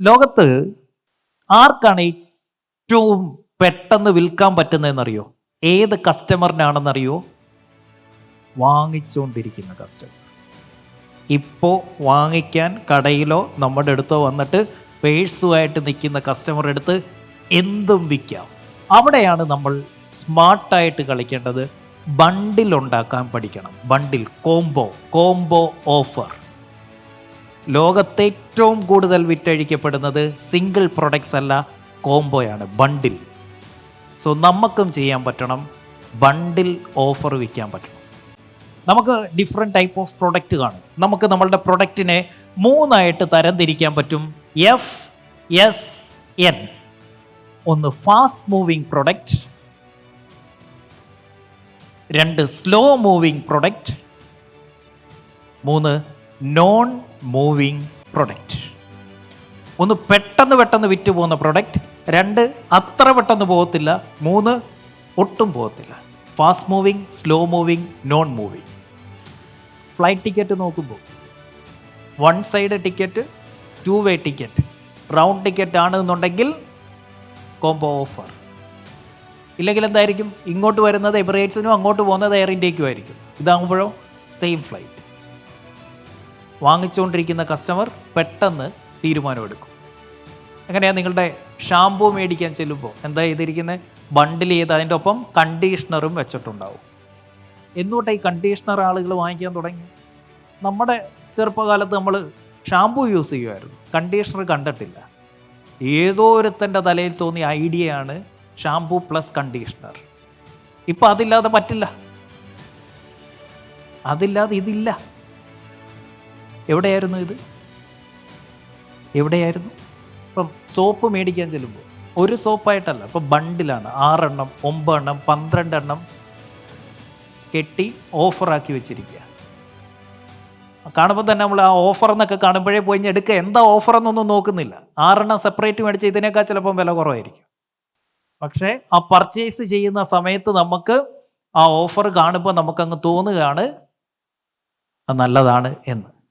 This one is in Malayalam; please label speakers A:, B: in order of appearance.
A: ലോകത്ത് ആർക്കാണ് ഏറ്റവും പെട്ടെന്ന് വിൽക്കാൻ പറ്റുന്നതെന്നറിയോ? ഏത് കസ്റ്റമറിനാണെന്നറിയോ വാങ്ങിച്ചുകൊണ്ടിരിക്കുന്ന കസ്റ്റമർ ഇപ്പോൾ വാങ്ങിക്കാൻ കടയിലോ നമ്മുടെ അടുത്തോ വന്നിട്ട് പേഴ്സുമായിട്ട് നിൽക്കുന്ന കസ്റ്റമർ അടുത്ത് എന്തും വിൽക്കാം. അവിടെയാണ് നമ്മൾ സ്മാർട്ടായിട്ട് കളിക്കേണ്ടത്. ബണ്ടിൽ ഉണ്ടാക്കാൻ പഠിക്കണം. Bundle combo combo offer. ലോകത്തെ ഏറ്റവും കൂടുതൽ വിറ്റഴിക്കപ്പെടുന്നത് സിംഗിൾ പ്രൊഡക്ട്സ് അല്ല കോംബോയാണ് ബണ്ടിൽ സോ നമുക്കും ചെയ്യാൻ പറ്റണം ബണ്ടിൽ ഓഫർ വിൽക്കാൻ പറ്റണം. നമുക്ക് ഡിഫറെന്റ് ടൈപ്പ് ഓഫ് പ്രൊഡക്റ്റ് കാണും. നമുക്ക് നമ്മളുടെ പ്രൊഡക്റ്റിനെ മൂന്നായിട്ട് തരംതിരിക്കാൻ പറ്റും. എഫ് എസ് എൻ ഒന്ന് ഫാസ്റ്റ് മൂവിങ് പ്രൊഡക്റ്റ് രണ്ട് സ്ലോ മൂവിങ് പ്രൊഡക്റ്റ് മൂന്ന് നോൺ മൂവിങ് പ്രൊഡക്റ്റ് ഒന്ന് പെട്ടെന്ന് പെട്ടെന്ന് വിറ്റ് പോകുന്ന പ്രൊഡക്റ്റ് രണ്ട് അത്ര പെട്ടെന്ന് പോകത്തില്ല മൂന്ന് ഒട്ടും പോകത്തില്ല. Fast moving slow moving non moving flight ticket നോക്കുമ്പോൾ one side ticket two way ticket round ticket ആണെന്നുണ്ടെങ്കിൽ കോംബോ ഓഫർ ഇല്ലെങ്കിൽ എന്തായിരിക്കും? ഇങ്ങോട്ട് വരുന്നത് എമിറേറ്റ്സിനും അങ്ങോട്ട് പോകുന്നത് എയർ ഇന്ത്യക്കും ആയിരിക്കും. ഇതാകുമ്പോഴോ സെയിം ഫ്ലൈറ്റ് വാങ്ങിച്ചുകൊണ്ടിരിക്കുന്ന കസ്റ്റമർ പെട്ടെന്ന് തീരുമാനമെടുക്കും. എങ്ങനെയാണ് നിങ്ങളുടെ ഷാമ്പൂ മേടിക്കാൻ ചെല്ലുമ്പോൾ എന്താ ചെയ്തിരിക്കുന്നത് ബണ്ടിൽ ചെയ്ത് അതിന്റെ ഒപ്പം കണ്ടീഷണറും വെച്ചിട്ടുണ്ടാവും. എന്തുകൊണ്ടാണ് ഈ കണ്ടീഷണർ ആളുകൾ വാങ്ങിക്കാൻ തുടങ്ങി. നമ്മുടെ ചെറുപ്പകാലത്ത് നമ്മൾ ഷാമ്പൂ യൂസ് ചെയ്യുമായിരുന്നു. കണ്ടീഷണർ കണ്ടിട്ടില്ല. ഏതോ ഒരുത്തന്റെ തലയിൽ തോന്നിയ ഐഡിയയാണ് ഷാമ്പൂ പ്ലസ് കണ്ടീഷണർ ഇപ്പം അതില്ലാതെ പറ്റില്ല. അതില്ലാതെ ഇതില്ല. എവിടെയായിരുന്നു ഇത്? എവിടെയായിരുന്നു? ഇപ്പം സോപ്പ് മേടിക്കാൻ ചെല്ലുമ്പോൾ ഒരു സോപ്പായിട്ടല്ല ഇപ്പം ബണ്ടിലാണ് ആറെണ്ണം ഒമ്പതെണ്ണം പന്ത്രണ്ടെണ്ണം കെട്ടി ഓഫറാക്കി വെച്ചിരിക്കുക. കാണുമ്പോൾ തന്നെ നമ്മൾ ആ ഓഫർ എന്നൊക്കെ കാണുമ്പോഴേ പോയി എടുക്കുക. എന്താ ഓഫർ എന്നൊന്നും നോക്കുന്നില്ല. ആറെണ്ണം സെപ്പറേറ്റ് മേടിച്ച് ഇതിനേക്കാൾ ചിലപ്പം വില കുറവായിരിക്കും. പക്ഷേ ആ പർച്ചേസ് ചെയ്യുന്ന സമയത്ത് നമുക്ക് ആ ഓഫർ കാണുമ്പോൾ നമുക്കങ്ങ് തോന്നുകയാണ് നല്ലതാണ് എന്ന്.